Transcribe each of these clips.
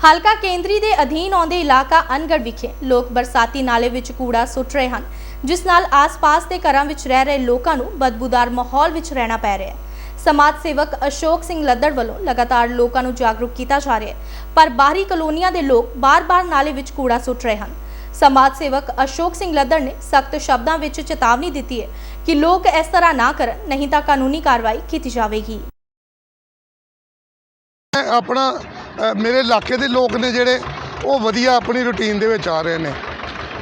ਹਲਕਾ ਕੇਂਦਰੀ ਦੇ ਅਧੀਨ ਆਉਂਦੇ ਇਲਾਕਾ ਅਨਗੜ ਵਿਖੇ ਲੋਕ ਬਰਸਾਤੀ ਨਾਲੇ ਵਿੱਚ ਕੂੜਾ ਸੁੱਟ ਰਹੇ ਹਨ, ਜਿਸ ਨਾਲ ਆਸ-ਪਾਸ ਦੇ ਘਰਾਂ ਵਿੱਚ ਰਹਿ ਰਹੇ ਲੋਕਾਂ ਨੂੰ ਬਦਬੂਦਾਰ ਮਾਹੌਲ ਵਿੱਚ ਰਹਿਣਾ ਪੈ ਰਿਹਾ ਹੈ। ਸਮਾਜ ਸੇਵਕ ਅਸ਼ੋਕ ਸਿੰਘ ਲੱਦੜ ਵੱਲੋਂ ਲਗਾਤਾਰ ਲੋਕਾਂ ਨੂੰ ਜਾਗਰੂਕ ਕੀਤਾ ਜਾ ਰਿਹਾ ਹੈ, ਪਰ ਬਾਹਰੀ ਕਲੋਨੀਆਂ ਦੇ ਲੋਕ ਬਾਰ-ਬਾਰ ਨਾਲੇ ਵਿੱਚ ਕੂੜਾ ਸੁੱਟ ਰਹੇ ਹਨ। ਸਮਾਜ ਸੇਵਕ ਅਸ਼ੋਕ ਸਿੰਘ ਲੱਦੜ ਨੇ ਸਖਤ ਸ਼ਬਦਾਂ ਵਿੱਚ ਚੇਤਾਵਨੀ ਦਿੱਤੀ ਹੈ ਕਿ ਲੋਕ ਇਸ ਤਰ੍ਹਾਂ ਨਾ ਕਰਨ, ਨਹੀਂ ਤਾਂ ਕਾਨੂੰਨੀ ਕਾਰਵਾਈ ਕੀਤੀ ਜਾਵੇਗੀ। ਆਪਣਾ ਮੇਰੇ ਇਲਾਕੇ ਦੇ ਲੋਕ ਨੇ ਜਿਹੜੇ, ਉਹ ਵਧੀਆ ਆਪਣੀ ਰੁਟੀਨ ਦੇ ਵਿੱਚ ਆ ਰਹੇ ਨੇ।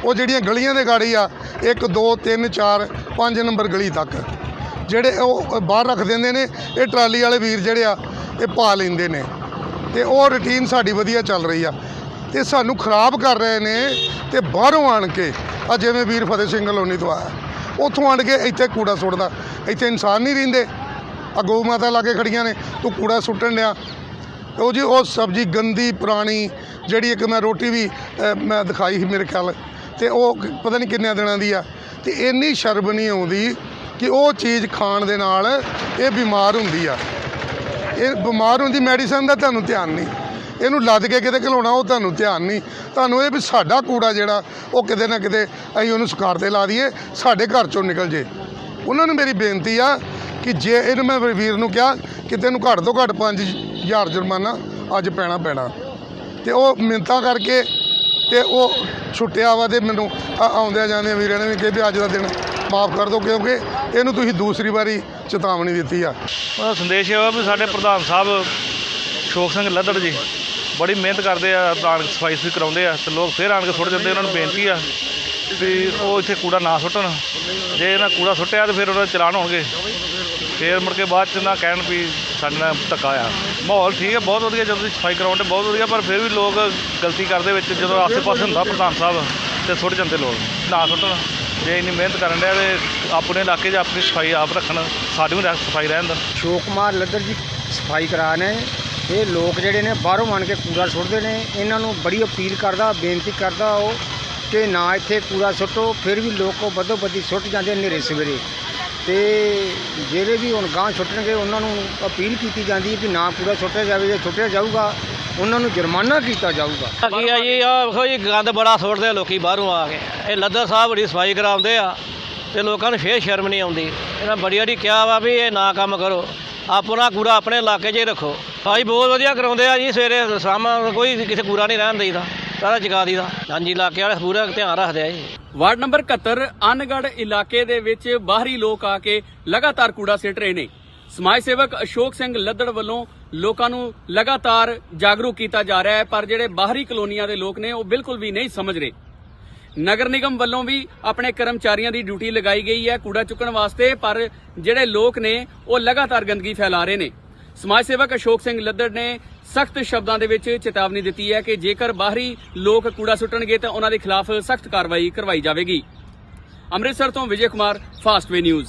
ਉਹ ਜਿਹੜੀਆਂ ਗਲੀਆਂ ਦੇ ਗਾੜੀ ਆ 1 2 3 4 5 ਨੰਬਰ ਗਲੀ ਤੱਕ। ਜਿਹੜੇ ਉਹ ਬਾਹਰ ਰੱਖ ਦਿੰਦੇ ਨੇ, ਇਹ ਟਰਾਲੀ ਵਾਲੇ ਵੀਰ ਜਿਹੜੇ ਆ, ਇਹ ਪਾ ਲੈਂਦੇ ਨੇ। ਤੇ ਉਹ ਰੁਟੀਨ ਸਾਡੀ ਵਧੀਆ ਚੱਲ ਰਹੀ ਆ। ਤੇ ਸਾਨੂੰ ਖਰਾਬ ਕਰ ਰਹੇ ਨੇ ਤੇ ਬਾਹਰੋਂ ਆਣ ਕੇ, ਆ ਜਿਵੇਂ ਵੀਰ ਫਤਿਹ ਸਿੰਘ ਕਲੋਨੀ ਤੋਂ ਆਇਆ। ਉੱਥੋਂ ਆਣ ਕੇ ਇੱਥੇ ਕੂੜਾ ਸੁੱਟਦਾ। ਇੱਥੇ ਇਨਸਾਨ ਨਹੀਂ ਰਹਿੰਦੇ। ਆ ਗਊ ਮਾਤਾ ਲਾਗੇ ਖੜੀਆਂ ਨੇ। ਤੂੰ ਕੂੜਾ ਸੁੱਟਣ ਡਿਆ। ਉਹ ਜੀ, ਉਹ ਸਬਜ਼ੀ ਗੰਦੀ, ਪੁਰਾਣੀ, ਜਿਹੜੀ ਇੱਕ ਮੈਂ ਰੋਟੀ ਵੀ ਮੈਂ ਦਿਖਾਈ ਸੀ ਮੇਰੇ ਖਿਆਲ। ਤੇ ਉਹ ਪਤਾ ਨਹੀਂ ਕਿੰਨੇ ਦਿਨਾਂ ਦੀ ਆ। ਤੇ ਇੰਨੀ ਸ਼ਰਮ ਨਹੀਂ ਆਉਂਦੀ ਕਿ ਉਹ ਚੀਜ਼ ਖਾਣ ਦੇ ਨਾਲ ਇਹ ਬਿਮਾਰ ਹੁੰਦੀ ਆ। ਇਹ ਬਿਮਾਰ ਹੁੰਦੀ ਮੈਡੀਸਨ ਦਾ ਤੁਹਾਨੂੰ ਧਿਆਨ ਨਹੀਂ ਇਹਨੂੰ ਲੱਦ ਕੇ ਕਿਤੇ ਘਲਾਉਣਾ, ਉਹ ਤੁਹਾਨੂੰ ਧਿਆਨ ਨਹੀਂ ਤੁਹਾਨੂੰ ਇਹ ਵੀ ਸਾਡਾ ਕੂੜਾ ਜਿਹੜਾ, ਉਹ ਕਿਤੇ ਨਾ ਕਿਤੇ ਅਸੀਂ ਉਹਨੂੰ ਸਕਾਰ ਤੇ ਲਾ ਦਈਏ, ਸਾਡੇ ਘਰ ਚੋਂ ਨਿਕਲ ਜੇ। ਉਹਨਾਂ ਨੂੰ ਮੇਰੀ ਬੇਨਤੀ ਆ ਕਿ ਜੇ ਇਹਨੂੰ ਮੈਂ ਵੀਰ ਨੂੰ ਕਿਹਾ ਕਿ ਤੈਨੂੰ ਘੱਟ ਤੋਂ ਘੱਟ 5000 ਜੁਰਮਾਨਾ ਅੱਜ ਪੈਣਾ ਪੈਣਾ। ਤੇ ਉਹ ਮਿੰਤਾਂ ਕਰਕੇ ਤੇ ਉਹ ਛੁੱਟਿਆ ਵਾ ਤੇ ਮੈਨੂੰ ਆ- ਆਉਂਦਿਆਂ ਜਾਂਦੇ ਵੀਰਾਂ ਨੇ ਵੀ ਕਿਹਾ ਵੀ ਅੱਜ ਦਾ ਦਿਨ ਮਾਫ ਕਰ ਦਿਓ ਕਿਉਂਕਿ ਇਹਨੂੰ ਤੁਸੀਂ ਦੂਸਰੀ ਵਾਰੀ ਚੇਤਾਵਨੀ ਦਿੱਤੀ ਆ। ਉਹਦਾ ਸੰਦੇਸ਼ ਇਹ ਵਾ ਵੀ ਸਾਡੇ ਪ੍ਰਧਾਨ ਸਾਹਿਬ ਸ਼ੋਕ ਸਿੰਘ ਲੱਦੜ ਜੀ ਬੜੀ ਮਿਹਨਤ ਕਰਦੇ ਆ, ਆਣ ਕੇ ਸਫ਼ਾਈ ਸੁਫਾਈ ਕਰਾਉਂਦੇ ਆ ਤੇ ਲੋਕ ਫੇਰ ਆਣ ਕੇ ਸੁੱਟ ਜਾਂਦੇ ਉਹਨਾਂ ਨੂੰ ਬੇਨਤੀ ਆ ਵੀ ਉਹ ਇੱਥੇ ਕੂੜਾ ਨਾ ਸੁੱਟਣ। ਜੇ ਇਹਨਾਂ ਕੂੜਾ ਸੁੱਟਿਆ ਤੇ ਫਿਰ ਉਹਨਾਂ ਦੇ ਚਲਾਨ ਹੋਣਗੇ। ਫੇਰ ਮੁੜ ਕੇ ਬਾਅਦ ਚ ਨਾ ਕਹਿਣ ਵੀ ਸਾਡੇ ਨਾਲ ਧੱਕਾ ਆ ਮਾਹੌਲ ਠੀਕ ਹੈ, ਬਹੁਤ ਵਧੀਆ ਜਦੋਂ ਤੁਸੀਂ ਸਫ਼ਾਈ ਕਰਾਉਂਦੇ ਬਹੁਤ ਵਧੀਆ, ਪਰ ਫਿਰ ਵੀ ਲੋਕ ਗਲਤੀ ਕਰਦੇ ਵਿੱਚ ਜਦੋਂ ਆਸੇ ਪਾਸੇ ਹੁੰਦਾ ਪ੍ਰਧਾਨ ਸਾਹਿਬ ਤੇ ਸੁੱਟ ਜਾਂਦੇ ਲੋਕ। ਨਾ ਸੁੱਟਣ। ਜੇ ਇੰਨੀ ਮਿਹਨਤ ਕਰਨ ਡਿਆ ਤੇ ਆਪਣੇ ਇਲਾਕੇ 'ਚ ਆਪਣੀ ਸਫ਼ਾਈ ਆਪ ਰੱਖਣ, ਸਾਡੀ ਵੀ ਸਫ਼ਾਈ ਰਹਿਣ ਦੇਣ ਸ਼ੋਕ ਕੁਮਾਰ ਲੱਦਰ ਜੀ, ਸਫ਼ਾਈ ਕਰਾ ਨੇ। ਇਹ ਲੋਕ ਜਿਹੜੇ ਨੇ ਬਾਹਰੋਂ ਆਣ ਕੇ ਕੂੜਾ ਸੁੱਟਦੇ ਨੇ। ਇਹਨਾਂ ਨੂੰ ਬੜੀ ਅਪੀਲ ਕਰਦਾ, ਬੇਨਤੀ ਕਰਦਾ ਉਹ ਕਿ ਨਾ ਇੱਥੇ ਕੂੜਾ ਸੁੱਟੋ, ਫਿਰ ਵੀ ਲੋਕ ਉਹ ਬਦੋ ਬਦੀ ਸੁੱਟ ਜਾਂਦੇ ਨੇਰੇ ਸਵੇਰੇ। ਤੇ ਜਿਹੜੇ ਵੀ ਹੁਣ ਗਾਂ ਛੁੱਟਣਗੇ ਉਹਨਾਂ ਨੂੰ ਅਪੀਲ ਕੀਤੀ ਜਾਂਦੀ ਹੈ ਕਿ ਨਾ ਕੂੜਾ ਛੁੱਟਿਆ ਜਾਵੇ, ਜੇ ਸੁੱਟਿਆ ਜਾਊਗਾ, ਉਹਨਾਂ ਨੂੰ ਜੁਰਮਾਨਾ ਕੀਤਾ ਜਾਊਗਾ। ਕੀ ਆ ਜੀ ਆ ਵੇਖੋ ਜੀ, ਗੰਦ ਬੜਾ ਸੁੱਟਦੇ ਆ ਲੋਕੀ ਬਾਹਰੋਂ ਆ ਕੇ। ਇਹ ਲੱਦਰ ਸਾਹਿਬ ਬੜੀ ਸਫ਼ਾਈ ਕਰਾਉਂਦੇ ਆ ਤੇ ਲੋਕਾਂ ਨੂੰ ਫੇਰ ਸ਼ਰਮ ਨਹੀਂ ਆਉਂਦੀ। ਇਹਨਾਂ ਬੜੀ ਵਾਰੀ ਕਿਹਾ ਵਾ ਵੀ ਇਹ ਨਾ ਕੰਮ ਕਰੋ। ਆਪਣਾ ਕੂੜਾ ਆਪਣੇ ਇਲਾਕੇ 'ਚ ਹੀ ਰੱਖੋ। ਸਫ਼ਾਈ ਬਹੁਤ ਵਧੀਆ ਕਰਾਉਂਦੇ ਆ ਜੀ, ਸਵੇਰੇ ਸ਼ਾਮ ਕੋਈ ਕਿਸੇ ਕੂੜਾ ਨਹੀਂ ਰਹਿਣ ਦੇਈਦਾ। ਸਾਰਾ ਜਗਾ ਦੀਦਾ। ਹਾਂਜੀ ਇਲਾਕੇ ਵਾਲੇ ਪੂਰਾ ਧਿਆਨ ਰੱਖਦੇ ਆ ਜੀ। ਵਾਰਡ ਨੰਬਰ 71 ਅਨਗੜ ਇਲਾਕੇ ਦੇ ਵਿੱਚ ਬਾਹਰੀ ਲੋਕ ਆ ਕੇ ਲਗਾਤਾਰ ਕੂੜਾ ਸਿੱਟ ਰਹੇ ਨੇ। ਸਮਾਜ ਸੇਵਕ ਅਸ਼ੋਕ ਸਿੰਘ ਲੱਦੜ ਵੱਲੋਂ ਲੋਕਾਂ ਨੂੰ ਲਗਾਤਾਰ ਜਾਗਰੂਕ ਕੀਤਾ ਜਾ ਰਿਹਾ ਹੈ, ਪਰ ਜਿਹੜੇ ਬਾਹਰੀ ਕਲੋਨੀਆਂ ਦੇ ਲੋਕ ਨੇ, ਉਹ ਬਿਲਕੁਲ ਵੀ ਨਹੀਂ ਸਮਝ ਰਹੇ। ਨਗਰ ਨਿਗਮ ਵੱਲੋਂ ਵੀ ਆਪਣੇ ਕਰਮਚਾਰੀਆਂ ਦੀ ਡਿਊਟੀ ਲਗਾਈ ਗਈ ਹੈ ਕੂੜਾ ਚੁੱਕਣ ਵਾਸਤੇ, ਪਰ ਜਿਹੜੇ ਲੋਕ ਨੇ, ਉਹ ਲਗਾਤਾਰ ਗੰਦਗੀ ਫੈਲਾ ਰਹੇ ਨੇ। ਸਮਾਜ ਸੇਵਕ ਅਸ਼ੋਕ ਸਿੰਘ ਲੱਦੜ ਨੇ ਸਖਤ ਸ਼ਬਦਾਂ ਦੇ ਵਿੱਚ ਚੇਤਾਵਨੀ ਦਿੱਤੀ ਹੈ ਕਿ ਜੇਕਰ ਬਾਹਰੀ ਲੋਕ ਕੂੜਾ ਸੁੱਟਣਗੇ ਤਾਂ ਉਹਨਾਂ ਦੇ ਖਿਲਾਫ ਸਖਤ ਕਾਰਵਾਈ ਕਰਵਾਈ ਜਾਵੇਗੀ। ਅੰਮ੍ਰਿਤਸਰ ਤੋਂ ਵਿਜੇ ਕੁਮਾਰ ਫਾਸਟਵੇ ਨਿਊਜ਼